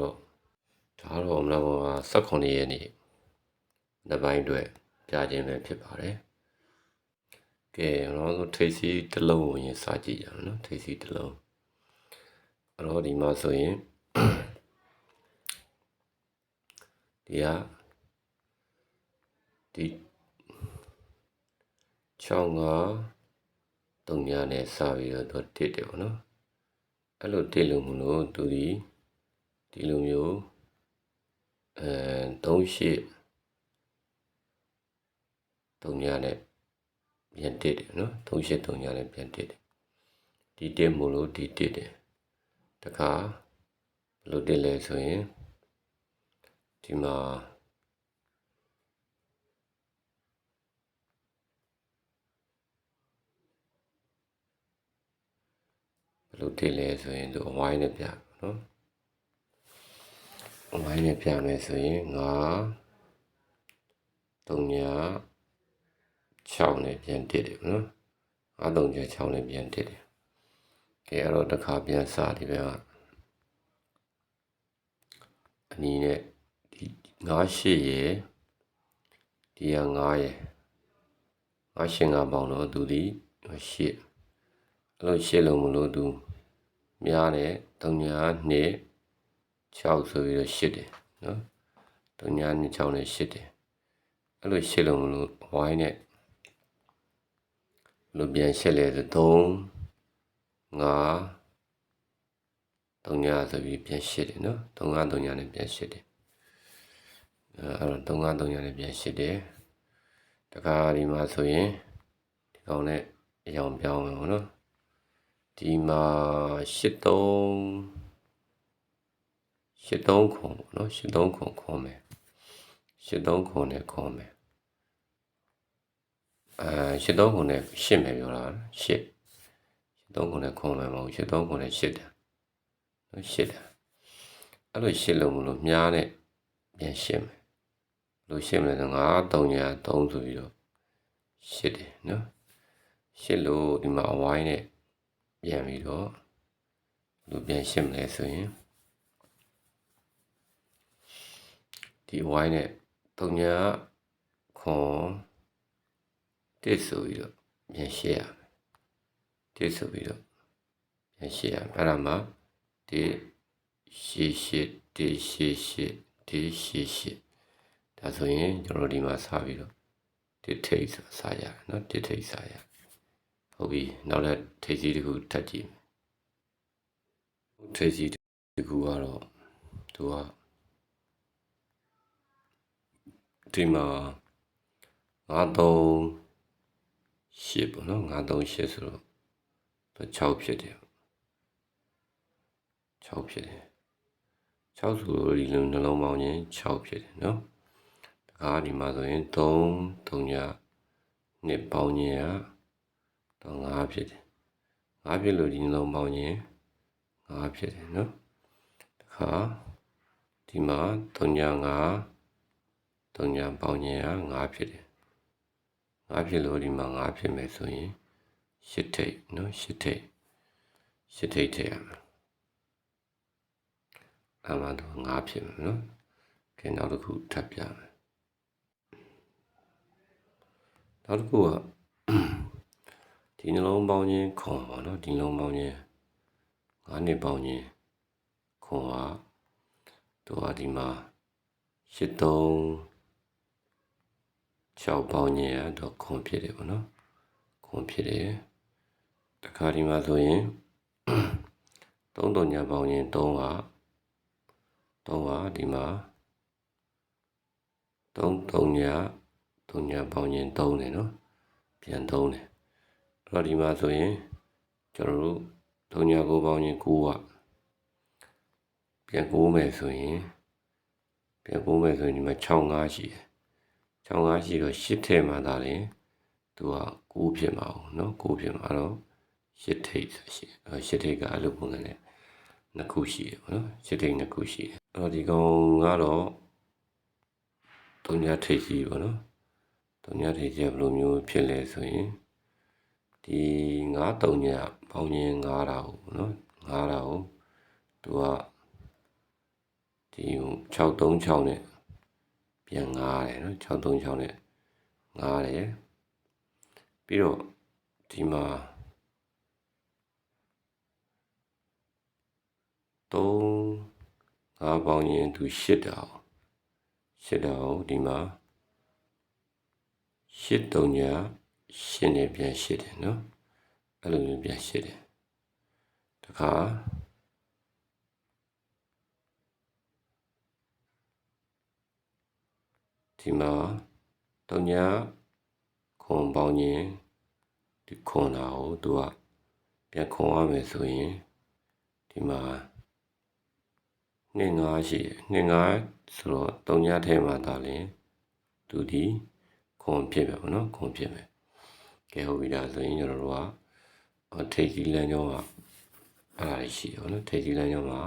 တော့ဒါတော့မလားဘောမှာ18ရက်နေ့နှစ်ပိုင်းအတွက်ပြခြင်းပဲဖြစ်ပါတယ်ကဲတော့ဆိုထိတ်စီတစ်လုံးကိုရင်စာကြည့်ရအောင်နော်ထိတ်စီတစ်လုံးအဲ့တော့ဒီမှာဆိုရင်ဒီကဒီ6 5 3ညနဲ့စပြီးတော့သူတစ်တယ်ပေါ့နော်အဲ့လိုတစ်လို့မလို့သူဒီ ဒီလိုမျိုးအဲ38 3ညနဲ့ပြန်တစ်တယ်နော်38 3ညနဲ့ပြန်တစ်တယ်ဒီတစ်မို့လို့ဒီတစ်တယ်တခါဘယ်လိုတစ်လဲဆိုရင်ဒီမှာဘယ်လိုတစ်လဲဆိုရင်သူအဝိုင်းနဲ့ပြနော် အဝိုင်းနဲ့ပြမယ်ဆိုရင်ငါ3ည6နဲ့ပြန်တစ်တယ်နော်ငါ3ည6နဲ့ပြန်တစ်တယ်ကဲအဲ့တော့တစ်ခါပြန်စဒီဘက်ကအနီးနဲ့ဒီ9 8ရေဒီက9ရေ9ရှင်ကပေါင်းတော့သူဒီ8အဲ့လို8လုံးမလို့သူများတယ်3ည2 6ဆိုပြီးတော့8တယ်နော်3ည2 6နဲ့8တယ်အဲ့လို8လုံးမလို့ဝိုင်းနဲ့လို့ပြန်ရှက်လဲဆို3 5 3ညဆိုပြီးပြန်ရှစ်တယ်နော်3 5 3ညနဲ့ပြန်ရှစ်တယ်အဲ့တော့3 5 3ညနဲ့ပြန်ရှစ်တယ်တခါဒီမှာဆိုရင်ဒီကောင်နဲ့အယောင်ပြောင်းမယ်ပေါ့နော်ဒီမှာ83 83ခုပေါ့နော်83ခုခေါ်မယ်83ခုနဲ့ခေါ်မယ်အဲ83ခုနဲ့ရှစ်မယ်ပြောတာရှစ်83ခုနဲ့ခေါ်မယ်မဟုတ်83ခုနဲ့ရှစ်တယ်နော်ရှစ်တယ်အဲ့လိုရှစ်လုံးမလို့မြားနဲ့ပြန်ရှစ်မယ်လို့ရှစ်မယ်ဆို9 3ညာ3ဆိုပြီးတော့ရှစ်တယ်နော်ရှစ်လို့ဒီမှာအဝိုင်းနဲ့ပြန်ပြီးတော့လို့ပြန်ရှစ်မလဲဆိုရင် ဒီဝိုင်းနဲ့တုံညာခွန်တစ်ဆိုပြီးတော့ပြန်ရှင်းရမယ်တစ်ဆိုပြီးတော့ပြန်ရှင်းရမယ်အဲ့ဒါမှတစ်ရှင်းရှင်းတစ်ရှင်းရှင်းတစ်ရှင်းရှင်းဒါဆိုရင်ကျွန်တော်ဒီမှာစပြီးတော့တစ်ထိတ်ဆိုစာရနော်တစ်ထိတ်စာရဟုတ်ပြီနောက်ထပ်ထိတ်စီတစ်ခုထပ်ကြည့်ထိတ်စီတစ်ခုကတော့သူက ဒီမှာ93 8ပေါ့နော်938ဆိုတော့သူ6ဖြစ်တယ်6ဖြစ်တယ်6ဆိုတော့ဒီလိုနှလုံးပေါင်းချင်း6ဖြစ်တယ်နော်တခါဒီမှာဆိုရင်3 3ညနှစ်ပေါင်းချင်းကတော့5ဖြစ်တယ်5ဖြစ်လို့ဒီနှလုံးပေါင်းချင်း5ဖြစ်တယ်နော်တခါဒီမှာ3ည5 3ညာပေါင်းခြင်းက9ဖြစ်တယ်9ဖြစ်လို့ဒီမှာ9ဖြစ်မယ်ဆိုရင်8ထိပ်နော်8ထိပ်8ထိပ်ထည့်ရမယ်အမှန်တော့9ဖြစ်မယ်နော်ကဲနောက်တစ်ခုထပ်ပြမယ်နောက်တစ်ခုကဒီနှလုံးပေါင်းခြင်းခွန်ပါနော်ဒီနှလုံးပေါင်းခြင်း9နှစ်ပေါင်းခြင်းခွန်ဟာတော့ဒီမှာ83 6ပေါင်းညင်တော့ခွန်ဖြစ်တယ်ပေါ့နော်ခွန်ဖြစ်တယ်တခါဒီမှာဆိုရင်3တုံညာပေါင်းညင်3က3ကဒီမှာ3တုံညာ3ညာပေါင်းညင်3တယ်နော်ပြန်3တယ်အဲ့တော့ဒီမှာဆိုရင်ကျွန်တော်တို့3ညာကိုပေါင်းညင်9ကပြန်9မယ်ဆိုရင်ပြန်9မယ်ဆိုရင်ဒီမှာ6 5ရှိတယ် ချောင်းကားရှိတော့ရှစ်ထဲမှာသာလေသူက9ဖြစ်မှာအောင်เนาะ9ဖြစ်မှာတော့ရှစ်ထိပ်ဆိုရှိအဲရှစ်ထိပ်ကအဲ့လိုပုံစံနဲ့နှစ်ခုရှိတယ်ပေါ့နော်ရှစ်ထိပ်နှစ်ခုရှိတယ်အဲ့တော့ဒီကောင်ကတော့တုံညာထိပ်ရှိပေါ့နော်တုံညာထိပ်ရှိဘယ်လိုမျိုးဖြစ်လဲဆိုရင်ဒီ9တုံညာပေါင်းရင်9တာကိုနော်9တာကိုသူက ဒီ636နဲ့ ပြန်9တယ်နော်636နဲ့9တယ်ပြီးတော့ဒီမှာ3 5ပေါင်းရင်သူ8တာအောင်8တာအောင်ဒီမှာ8တုံညာ8နဲ့ပြန်8တယ်နော်အဲ့လိုမျိုးပြန်8တယ်တခါ ဒီမှာတုံညာခွန်ပေါင်းရင်ဒီခွန်တာကိုသူကပြန်ခွန်ရမယ်ဆိုရင်ဒီမှာနှစ်ငါးရှိတယ်နှစ်ငါးဆိုတော့တုံညာထဲမှာဒါလင်သူဒီခွန်ဖြစ်မယ်ပေါ့နော်ခွန်ဖြစ်မယ်ကဲဟုတ်ပြီဒါဆိုရင်ကျွန်တော်တို့ကထိတ်ကြီးလမ်းကြောင်းကအဲ့ဒါရှိတယ်ပေါ့နော်ထိတ်ကြီးလမ်းကြောင်းမှာ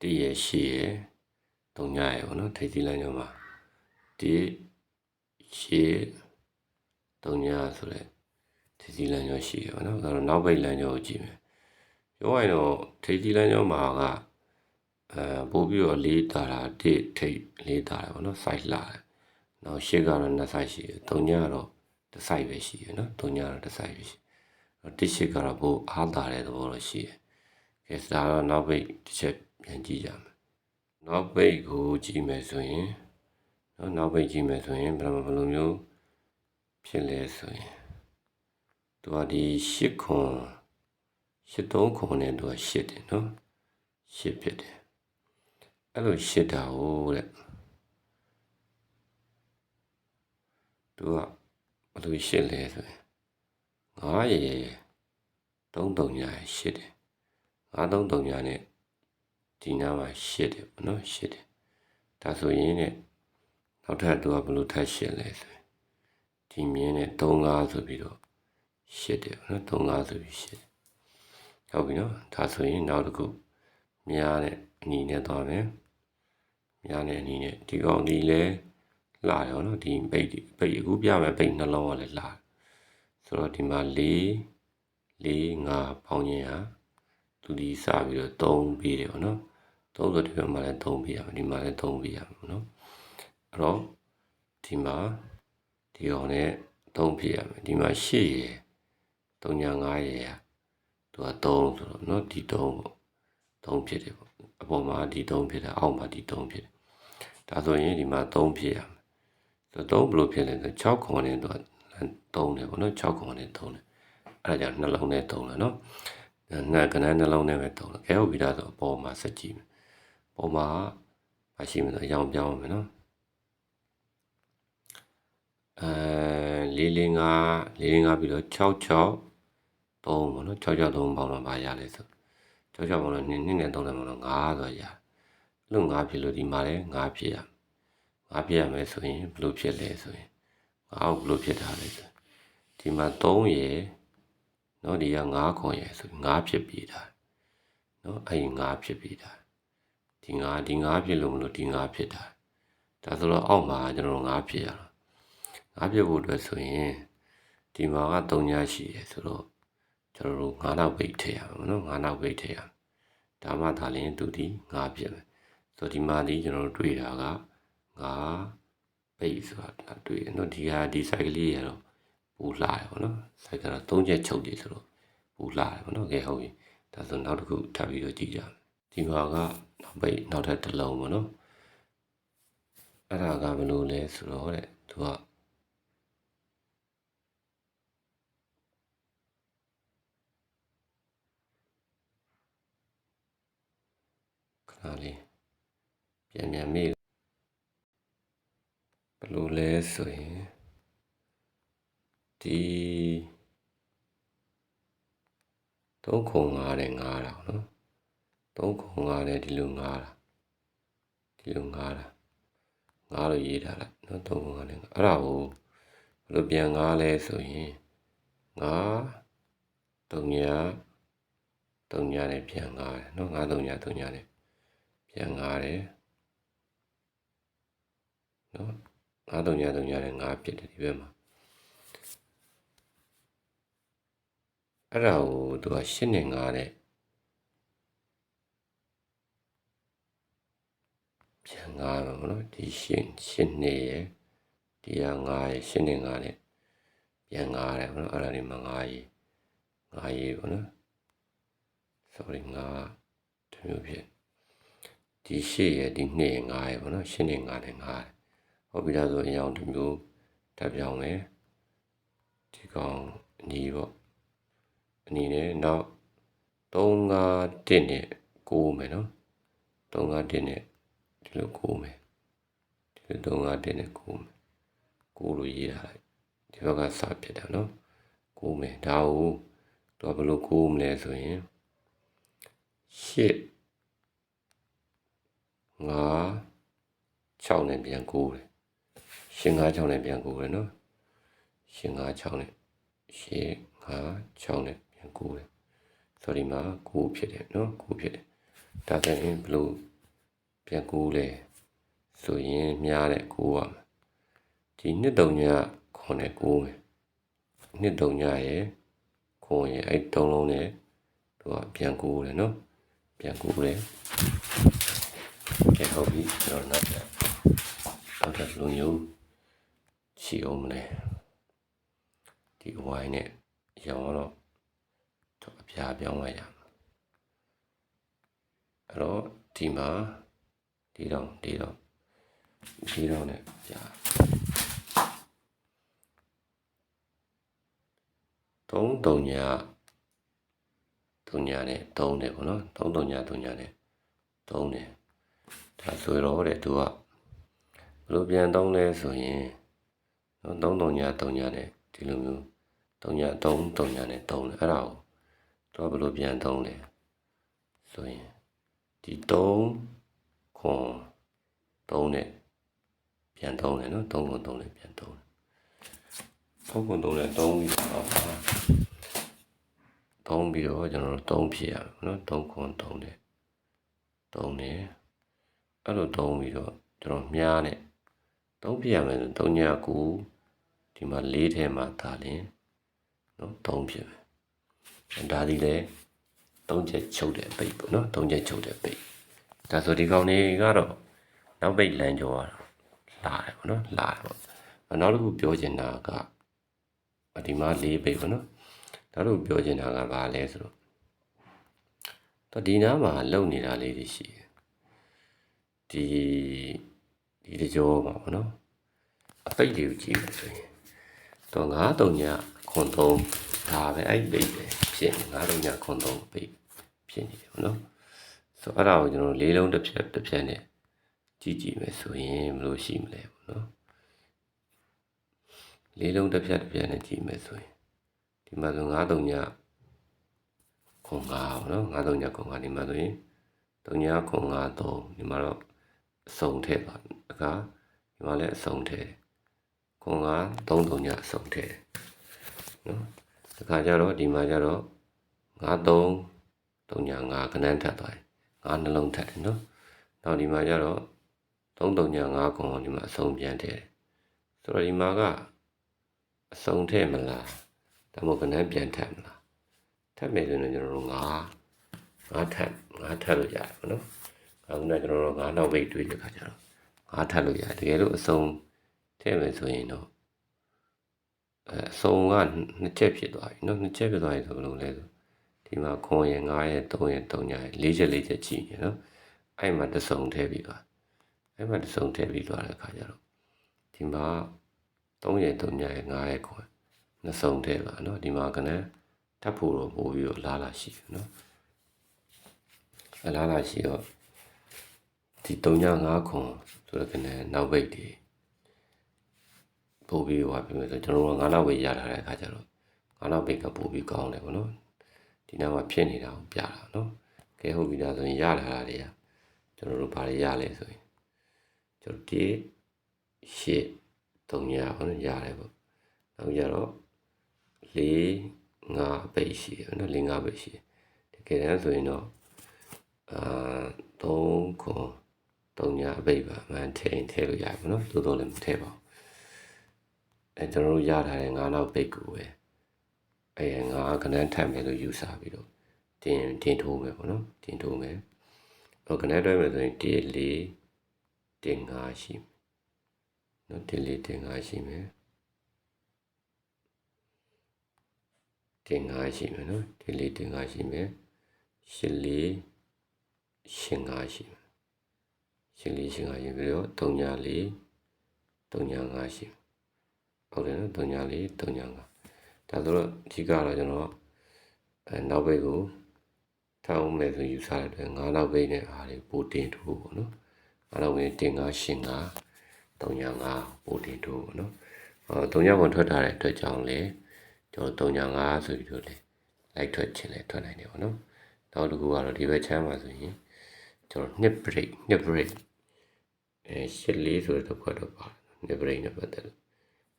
တည့်ရရှိရ တုံညာရပေါ့နော်ထိတ်ကြီးလမ်းကြောင်းမှာဒီရှေ့တုံညာဆိုတဲ့ထိပ်စီလမ်းကြောင်းရှိတယ်ဗောနော်ဒါတော့နောက်ဘိတ်လမ်းကြောင်းကိုကြည့်မယ်ပြောရရင်တော့ထိပ်စီလမ်းကြောင်းမှာကအဲပို့ပြီးတော့လေးတာတာတစ်ထိပ်လေးတာတယ်ဗောနော် site လာတယ်နောက်ရှေ့ကတော့နှစ် site ရှိတယ်တုံညာကတော့တစ် site ပဲရှိတယ်နော်တုံညာကတော့တစ် site ပဲရှိတယ်တစ်ရှေ့ကတော့ပို့အားတာတဲ့သဘောတော့ရှိတယ်ကဲဒါတော့နောက်ဘိတ်တစ်ချက်ပြန်ကြည့်ကြမယ် နောက်ဘိတ်ကိုကြည့်မယ်ဆိုရင်နော်နောက်ပိတ်ကြည့်မယ်ဆိုရင်ဘယ်လိုဘယ်လိုမျိုးဖြစ်လဲဆိုရင်သူကဒီ၈ခွန်၈၃ခွန်နဲ့သူက၈တယ်နော်၈ဖြစ်တယ်အဲ့လို၈တာဟုတ်တဲ့သူကဘယ်လို၈လဲဆိုရင်9ရေ33ညာ၈တယ်933ညာနဲ့ ဒီနားမှာ၈တယ်ပေါ့နော်၈တယ်ဒါဆိုရင်ねနောက်ထပ်သူကဘယ်လိုထပ်ရှင်းလဲဆိုရင်ဒီမြင်းနဲ့35ဆိုပြီးတော့ရှစ်တယ်နော်35ဆိုပြီးရှစ်ဟုတ်ပြီနော်ဒါဆိုရင်နောက်တစ်ခုမြားနဲ့အနီနဲ့သွားမယ်မြားနဲ့အနီနဲ့ဒီကောင်ဒီလဲလာရောနော်ဒီပိတ်ပိတ်အခုပြမယ်ပိတ်နှလုံးကလည်းလာဆိုတော့ဒီမှာ4 4 5ပေါင်းခြင်းဟာသူဒီစပြီးတော့3ပေးတယ်ပေါ့နော် သုံးဆိုဒီဘက်မှာလည်းသုံးပြရမယ်ဒီမှာလည်းသုံးပြရမယ်နော်အဲ့တော့ဒီမှာဒီအောင်နဲ့သုံးပြရမယ်ဒီမှာ၈ရေ၃ညာ၅ရေသူက3ဆိုတော့နော်ဒီ3ပေါ့3ဖြစ်တယ်ပေါ့အပေါ်မှာဒီ3ဖြစ်တယ်အောက်မှာဒီ3ဖြစ်တယ်ဒါဆိုရင်ဒီမှာ3ဖြစ်ရမယ်ဆိုတော့3ဘယ်လိုဖြစ်လဲဆို6ခွန်နဲ့တော့3တယ်ပေါ့နော်6ခွန်နဲ့3တယ်အဲ့ဒါကြောင့်နှလုံးနဲ့3တယ်နော်နာကနန်းနှလုံးနဲ့ပဲ3တယ်ခဲဟုတ်ပြီဒါဆိုအပေါ်မှာစက်ကြည့်မယ် ဟိုမှာမရှိမလို့အရောင်ပြောင်းအောင်မယ်နော်အဲ445 445ပြီးတော့66 3ပေါ့နော်66 3ပေါင်းတော့ပါရလဲဆို66ပေါင်းတော့2 2နဲ့3ပေါင်းတော့5ဆိုရအဲ့လို5ဖြစ်လို့ဒီမှာလဲ5ဖြစ်ရ5ဖြစ်ရမယ်ဆိုရင်ဘယ်လိုဖြစ်လဲဆိုရင်5ကိုဘယ်လိုဖြစ်တာလဲဆိုဒီမှာ3ရယ်နော်ဒီက9ခွန်ရယ်ဆို5ဖြစ်ပြီးတာနော်အဲ့ဒီ5ဖြစ်ပြီးတာ ဒီ9ဒီ9ဖြစ်လို့မလို့ဒီ9ဖြစ်တာဒါဆိုတော့အောက်မှာကျွန်တော်9ဖြစ်ရတော့ငါးပြဖို့အတွက်ဆိုရင်ဒီမှာက3ညရှိတယ်ဆိုတော့ကျွန်တော်တို့9နောက်ပိတ်ထည့်ရမှာနော်9နောက်ပိတ်ထည့်ရဒါမှသာလျှင်သူဒီ9ပြမယ်ဆိုတော့ဒီမှာဒီကျွန်တော်တို့တွေ့တာက9ပိတ်ဆိုတာတွေ့တယ်နော်ဒီဟာဒီ site ကလေးရတော့ပူလာတယ်ပေါ့နော် site ကတော့3ချက်ချုပ်တယ်ဆိုတော့ပူလာတယ်ပေါ့နော်ကဲဟုတ်ပြီဒါဆိုနောက်တစ်ခုထပ်ပြီးတော့ကြည့်ကြမယ် ဒီမှာကနောက်ပိတ်နောက်ထပ်တစ်လုံးပေါ့နော်အဲ့ဒါကဘယ်လိုလဲဆိုတော့တဲ့သူကခဏလေးပြန်ပြန်မေ့ဘယ်လိုလဲဆိုရင်ဒီ3ခု5နဲ့5တာเนาะ 3ခု5နဲ့ဒီလို5တာဒီလို5တာ5လို့ရေးထားလိုက်နော်3ခု5နဲ့အဲ့ဒါကိုဘယ်လိုပြန်5လဲဆိုရင်5 3ညာ3ညာနဲ့ပြန်5တယ်နော်5 3ညာ3ညာနဲ့ပြန်5တယ်နော်5 3ညာ3ညာနဲ့5ဖြစ်တယ်ဒီဘက်မှာအဲ့ဒါကိုသူက8နဲ့9နဲ့ 9ပဲပေါ့နော်ဒီရှင်းရှင်းနေရယ်ဒီက9ရယ်ရှင်းနေ9နဲ့ပြန်9တယ်ပေါ့နော်အဲ့ဒါဒီမှာ9ရေ9ရေပေါ့နော် sorry 9တမျိုးဖြစ်ဒီရှေ့ရယ်ဒီနှစ်ရယ်9ရယ်ပေါ့နော်ရှင်းနေ9နဲ့9တယ်ဟုတ်ပြီလားဆိုအရောင်တစ်မျိုးတက်ပြောင်းမယ်ဒီကောင်အနီးပေါ့အနီးနဲ့နောက်3 5 1နဲ့9မယ်နော်3 5 1နဲ့ ဒီလို9မယ်ဒီလို3 5 1နဲ့9မယ်9လို့ရေးထားလိုက်ဒီဘက်ကစဖြစ်တာနော်9မယ်ဒါကိုတော့ဘယ်လို9မလဲဆိုရင်ရှစ်ငါ6နဲ့ပြန်9တယ်ရှင်ငါ6နဲ့ပြန်9တယ်နော်ရှင်ငါ6နဲ့ရှစ်ငါ6နဲ့ပြန်9တယ်ဆိုဒီမှာ9ဖြစ်တယ်နော်9ဖြစ်တယ်ဒါဆိုရင်ဘယ်လို ပြန်9လဲဆိုရင်များတဲ့9ရမယ်ဒီနှစ်တုံညခွန်နဲ့9မယ်နှစ်တုံညရဲ့ခွန်ရဲ့အဲ့တုံးလုံးနဲ့သူကပြန်9တယ်နော်ပြန်9တယ်ကဲဟုတ်ပြီကျွန်တော်နောက်ပြန်နောက်ထပ်လူမျိုးချီအောင်မလဲဒီဝိုင်းနဲ့ရောင်းတော့တော့အပြားပြောင်းလိုက်ရမှာအဲ့တော့ဒီမှာ ဒီတော့ဒီတော့ဒီတော့ ਨੇ ပြားသုံးတုံညာတုံညာနဲ့သုံးတယ်ပေါ့နော်သုံးတုံညာတုံညာနဲ့သုံးတယ်ဒါဆိုတော့တဲ့သူကဘယ်လိုပြန်သုံးလဲဆိုရင်နော်သုံးတုံညာတုံညာနဲ့ဒီလိုမျိုးတုံညာသုံးတုံညာနဲ့သုံးတယ်အဲ့ဒါကိုသူကဘယ်လိုပြန်သုံးလဲဆိုရင်ဒီသုံး ခွန်သုံးနဲ့ပြန်သုံးတယ်နော်သုံးခွန်သုံးနဲ့ပြန်သုံးတယ်သုံးခွန်သုံးနဲ့သုံးပြီးတော့ပါသုံးပြီးတော့ကျွန်တော်တို့သုံးဖြစ်ရမယ်နော်သုံးခွန်သုံးနဲ့သုံးတယ်အဲ့လိုသုံးပြီးတော့ကျွန်တော်မြားနဲ့သုံးဖြစ်ရမယ်ဆိုသုံးညကူဒီမှာ၄ထဲမှာဒါလင်းနော်သုံးဖြစ်မယ်ဒါဒီလေသုံးချက်ချုပ်တဲ့ပိတ်ပေါ့နော်သုံးချက်ချုပ်တဲ့ပိတ် ဒါဆိုဒီကောင်လေးကတော့နောက်ပိတ်လမ်းကျော်ရတာလာတယ်ပေါ့နော်လာတယ်ပေါ့နောက်တစ်ခုပြောချင်တာကဒီမှာ၄ပိတ်ပေါ့နော်နောက်တစ်ခုပြောချင်တာကဘာလဲဆိုတော့တော့ဒီနားမှာလုံနေတာလေးတွေရှိတယ်ဒီဒီတကြောပါဘောနော်အပိတ်တွေကိုကြည့်လို့ဆိုရင်တော့9တုံညခွန်3ဒါပဲအဲ့ပိတ်ပဲဖြစ်9တုံညခွန်3ပိတ်ဖြစ်နေတယ်ဘောနော် ဆိုအဲ့ဒါကိုကျွန်တော်လေးလုံးတစ်ဖြတ်တစ်ဖြတ်နဲ့ကြည့်ကြည့်မယ်ဆိုရင်ဘယ်လိုရှိမလဲဘောနော်လေးလုံးတစ်ဖြတ်တစ်ဖြတ်နဲ့ကြည့်မယ်ဆိုရင်ဒီမှာဆို9တုံညခွန်5ဘောနော်9တုံညခွန်5ဒီမှာဆိုရင်တုံညခွန်5 3ဒီမှာတော့အစုံထည့်ပါအခါဒီမှာလည်းအစုံထည့်ခွန်က3တုံညအစုံထည့်နော်တခါကျတော့ဒီမှာကျတော့9 3တုံည9ခဏထပ်သွားတယ် ၅နှလုံးထပ်တယ်နော်နောက်ဒီမှာကျတော့3 3ညာ5ခွန်ဒီမှာအဆုံးပြန်ထည့်တယ်ဆိုတော့ဒီမှာကအဆုံးထည့်မလားဒါမှမဟုတ်ကနန်းပြန်ထပ်မလားထပ်မယ်ဆိုရင်ကျွန်တော်တို့5 5ထပ်5ထပ်လို့ရတယ်ပေါ့နော်အခုနကကျွန်တော်တို့5နောက်ပိတ်တွေးတဲ့ခါကျတော့5ထပ်လို့ရတယ်တကယ်လို့အဆုံးထည့်မယ်ဆိုရင်တော့အဆုံးကနှစ်ချက်ဖြစ်သွားပြီနော်နှစ်ချက်ဖြစ်သွားရင်ဆိုဘယ်လိုလဲဆို ဒီမှာ9ရက်9ရက်3ရက်3ရက်4ချက်4ချက်ကြည့်နေနော်အဲ့မှာတစုံထည့်ပြီးသွားအဲ့မှာတစုံထည့်ပြီးသွားတဲ့အခါကျတော့ဒီမှာ3ရက်3ရက်9ရက်9ရက်နှစ်စုံထည့်ပါနော်ဒီမှာကနန်းထပ်ဖို့တော့ပို့ပြီးတော့လာလာရှိတယ်နော်အလားလာရှိတော့ဒီ3ည9ခွန်ဆိုတော့ကနန်းနောက်ပိတ်တွေပို့ပြီးဟောပြမယ်ဆိုကျွန်တော်က9နောက်ပိတ်ရလာတဲ့အခါကျတော့9နောက်ပိတ်ကပို့ပြီးကောင်းတယ်ဗောနော် ဒီနောက်မှာဖြစ်နေတာကိုပြတာနော်ကဲဟုတ်ပြီလားဆိုရင်ရလာတာတွေကကျွန်တော်တို့ဘာတွေရလဲဆိုရင်ကျွန်တော်ဒီရှစ်3ညဟောနော်ရတယ်ပေါ့နောက်ကြတော့4 5ဘိတ်ရှိတယ်နော်4 5ဘိတ်ရှိတယ်တကယ်တမ်းဆိုရင်တော့အာ3ခွန်3ညအပိတ်ပါမှန်ထည့်ထည့်လို့ရပါတော့သို့တော်လည်းမထည့်ပါဘူးအဲကျွန်တော်တို့ရထားတဲ့ငါးနောက်ပိတ်ကိုပဲ အဲငါးကနန်းထပ်မယ်လို့ယူဆပြီးတော့တင်တင်ထိုးမယ်ပေါ့နော်တင်ထိုးမယ်ဟိုကနန်းတွဲမယ်ဆိုရင်1 4တင်ငါရှိမယ်နော်တင်လေးတင်ငါရှိမယ်တင်ငါရှိမယ်နော်တင်လေးတင်ငါရှိမယ်ရှစ်လေးရှင်ငါရှိမယ်ရှစ်လေးရှင်ငါရှိပြီးတော့တုံညာလေးတုံညာငါရှိမယ်ဟုတ်တယ်နော်တုံညာလေးတုံညာငါ ဒါဆိုတော့အဓိကတော့ကျွန်တော်အဲနောက်ဘက်ကိုထောင်းမယ်ဆိုယူဆတဲ့အတွက်ငါးနောက်ဘက်နဲ့အားလေးပိုတင်ထိုးပေါ့နော်ငါးနောက်ဘက်တင်ငါရှင်ငါတုံညာငါပိုတင်ထိုးပေါ့နော်အော်တုံညာဝင်ထွက်ထားတဲ့အတွက်ကြောင့်လေကျွန်တော်တုံညာငါဆိုပြီးတော့လေလိုက်ထွက်ခြင်းလေထွက်နိုင်တယ်ပေါ့နော်နောက်တစ်ခုကတော့ဒီဘက်ချမ်းမှာဆိုရင်ကျွန်တော် knip break knip break အဲရှစ်လေးဆိုတဲ့တစ်ခွက်တော့ပါ knip break နဲ့ပတ်သက်လို့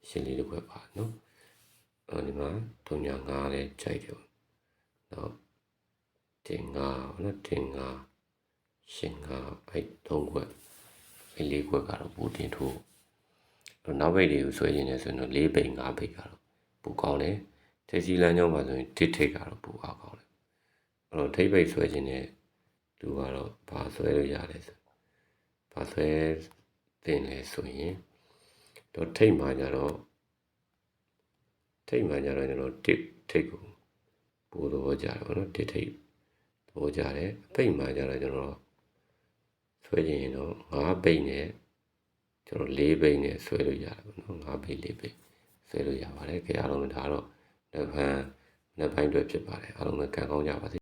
ရှစ်လေးတစ်ခွက်ပါနော် အဲဒီမှာတုံညာငါလည်းကြိုက်တယ်ပေါ့နောက်တင်ငါနော်တင်ငါရှင်ငါအဲ့သုံးခွက်အဲ့လေးခွက်ကတော့ပူတင်ထိုးတော့နောက်ဘိတ်တွေကိုဆွဲခြင်းနဲ့ဆိုရင်တော့၄ဘိတ်၅ဘိတ်ကတော့ပူကောင်းတယ်ထိပ်စီလမ်းကြောင်းမှာဆိုရင်တစ်ထိတ်ကတော့ပူအောင်ကောင်းတယ်အဲ့တော့ထိပ်ဘိတ်ဆွဲခြင်းနဲ့လူကတော့ဘာဆွဲလို့ရတယ်ဆိုဘာဆွဲတင်လဲဆိုရင်တော့ထိတ်မှာကြတော့ ထိတ်မှာကြတော့ကျွန်တော်တစ်ထိတ်ကိုပူတော့ကြတယ်ဗောနော်တစ်ထိတ်သဘောကြတယ်အပိတ်မှာကြတော့ကျွန်တော်ဆွဲခြင်းရင်တော့၅ပိတ်နဲ့ကျွန်တော်၄ပိတ်နဲ့ဆွဲလို့ရတယ်ပေါ့နော်၅ပိတ်၄ပိတ်ဆွဲလို့ရပါတယ်ကြအားလုံးဒါတော့လက်ဖန်လက်ပိုင်းတွေဖြစ်ပါတယ်အားလုံးလည်းကံကောင်းကြပါစေ